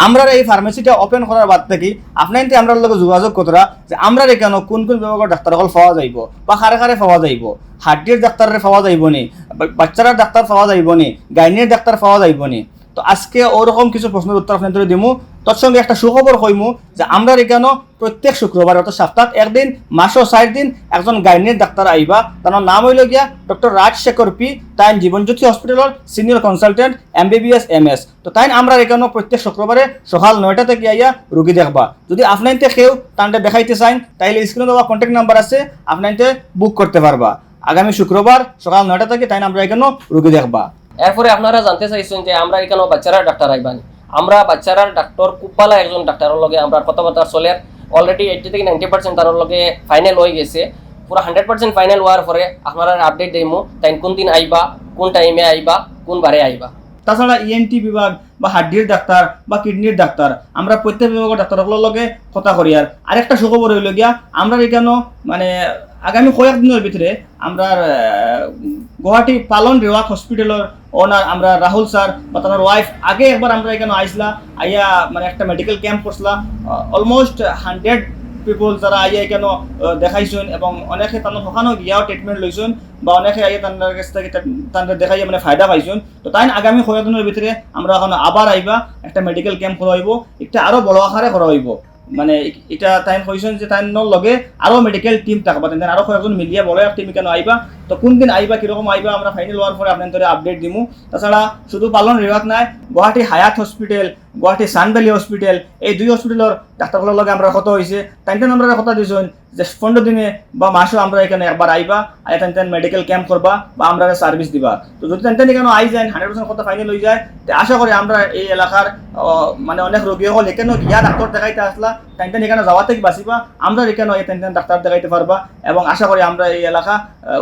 আমরা এই ফার্মেসিটা ওপেন করার বাদ থেকে। আপনার আমরা লগে যোগাযোগ কতরা, যে আমরা কেন কোন কোন বিভাগের ডাক্তার হল পাওয়া যাইব? বা খারে খারে পাওয়া যাইব? হাড্ডির ডাক্তারের পাওয়া যাইব নি? বা- বাচ্চারার ডাক্তার পাওয়া যাইব নি? গাইনের ডাক্তার পাওয়া যাইব নি? তো আজকে ওরকম কিছু প্রশ্নের উত্তর আপনাদের দিমু। তৎসঙ্গে একটা সুখবর কইমু যে আমরা এখানে প্রত্যেক শুক্রবার অর্থাৎ সপ্তাহ একদিন, মাসও ষাট দিন একজন গাইনির ডাক্তার আইবা। তার নাম হইল গিয়া ডক্টর রাজ শেখর পি তাই জীবনজ্যোতি হসপিটালের senior consultant M BBS M S তো তাই আমরা এখানে প্রত্যেক শুক্রবারে সকাল নয়টা থেকে আইয়া রুগী দেখবা। যদি আপনাইতে কেউ তানটা দেখাইতে চান তাইলে স্ক্রিনে দেওয়া কন্ট্যাক্ট নাম্বার আছে আপনাইতে বুক করতে পারবা। আগামী শুক্রবার সকাল নয়টা থেকে তাই আমরা এখানে রুগী দেখবা। এরপরে আপনারা জানতে চাইছেন যে আমরা এখানে বাচ্চারা ডাক্তার আইবানি আমরা বাচ্চারার ডাক্তার কুপালা একজন ডাক্তারের লগে আমরা কথাবার্তা চলে। অলরেডি এইটি থেকে নাইনটি পার্সেন্ট তার লগে ফাইনাল হয়ে গেছে। পুরো হান্ড্রেড পার্সেন্ট ফাইনাল হওয়ার পরে আপনারা আপডেট দিমু তাই কোন দিন আইবা কোন টাইমে আইবা কোন বারে আইবা তাছাড়া ইএনটি বিভাগ বা হাড্ডির ডাক্তার বা কিডনির ডাক্তার আমরা প্রত্যেক বিভাগের ডাক্তারগুলোর লগে কথা করি। আর আরেকটা সুখবর হইল গিয়া, আমরা এখানে মানে আগামী কয়েকদিনের ভিতরে আমরা গুয়াহাটি পালন রেওয়াক হসপিটালের ওনার আমরা রাহুল স্যার বা তার ওয়াইফ আগে একবার আমরা এখানে আইসলা আইয়া মানে একটা মেডিকেল ক্যাম্প করছিলা অলমোস্ট হান্ড্রেড পিপল যারা আইয়া আহ, দেখাইছেন এবং অনেকে তাদের ওখানেও গিয়াও ট্রিটমেন্ট লইছেন বা অনেকে আইয়া তাদের কাছ থেকে তাদের দেখাইয়া মানে ফায়দা পাইছেন। তো তাই আগামী কয়েকদিনের ভিতরে আমরা এখন আবার আইবা একটা মেডিকেল ক্যাম্প করা হইব একটা আরও বড় আকারে করা হইব মানে এটা তাই কইছেন যে তাই লগে আরও মেডিকেল টিম থাকবা তেন আরও কয়েকজন মিলিয়া বলে এক টিম কেন আইবা? তো কোন দিন আইবা, কীরকম আইবা, আমরা ফাইনাল হওয়ার পরে আপনাদের আপডেট দিমু। তাছাড়া শুধু পালন রেওয়াত নাই গুয়াহাটি হায়াত হসপিটাল গুয়াহাটি সানভ্যালি হসপিটাল, এই দুই হসপিটালের ডাক্তারগুলোর লগে আমরা কথা হয়েছে তাই আমরা কথা দিয়েছেন যে পনেরো দিনে বা মাসও আমরা এখানে একবার আইবা আই তেন তেন মেডিকেল ক্যাম্প করবা বা আমরা সার্ভিস দিবা। তো যদি তেন তেন এখানে আই যায় হান্ড্রেড পার্সেন্ট কথা ফাইনাল হয়ে যায়, তো আশা করি আমরা এই এলাকার মানে অনেক রোগী হল। এখানেও গিয়া ডাক্তার দেখাইতে আসলা তেন তেন এখানে যাওয়া থেকে বাঁচিবা, আমরা এখানে এই তেন তেন ডাক্তার দেখাইতে পারবা, এবং আশা করি আমরা এই এলাকা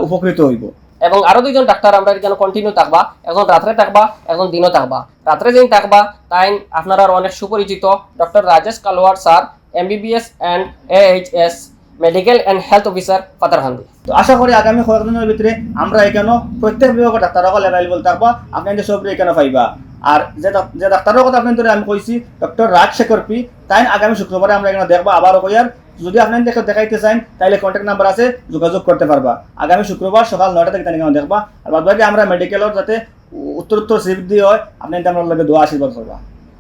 উপকৃত হইব। এবং আরও দুইজন ডাক্তার আমরা এখানে কন্টিনিউ থাকবা, একজন রাত্রে থাকবা, একজন দিনও থাকবা। রাত্রে যেদিন থাকবা, তাই আপনারা অনেক সুপরিচিত doctor Rajesh Kalwar sir MBBS and AHS medical and health officer Patharhandi তো আশা করি আগামী কয়েকদিনের ভিতরে আমরা এখানে প্রত্যেক বিভাগের ডাক্তার সকল অ্যাভেলেবল থাকবা আপনাদের সব এখানে পাইবা। আর যে যে ডাক্তারের কথা আপনাদের আমি কইছি ডক্টর রাজ শেখর পি, তাই আগামী শুক্রবারে আমরা এখানে দেখবা, আবারও কইয়ার যদি আপনার দেখো দেখাইতে চান তাহলে কন্ট্যাক্ট নাম্বার আছে, যোগাযোগ করতে পারবা। আগামী শুক্রবার সকাল নয়টা থেকে তালিকা দেখবা। আর বাদ আমরা মেডিকেলের যাতে উত্তর উত্তর সিফট দিয়ে হয় আপনি আমরা লগে দোয়া আশীর্বাদ করবা।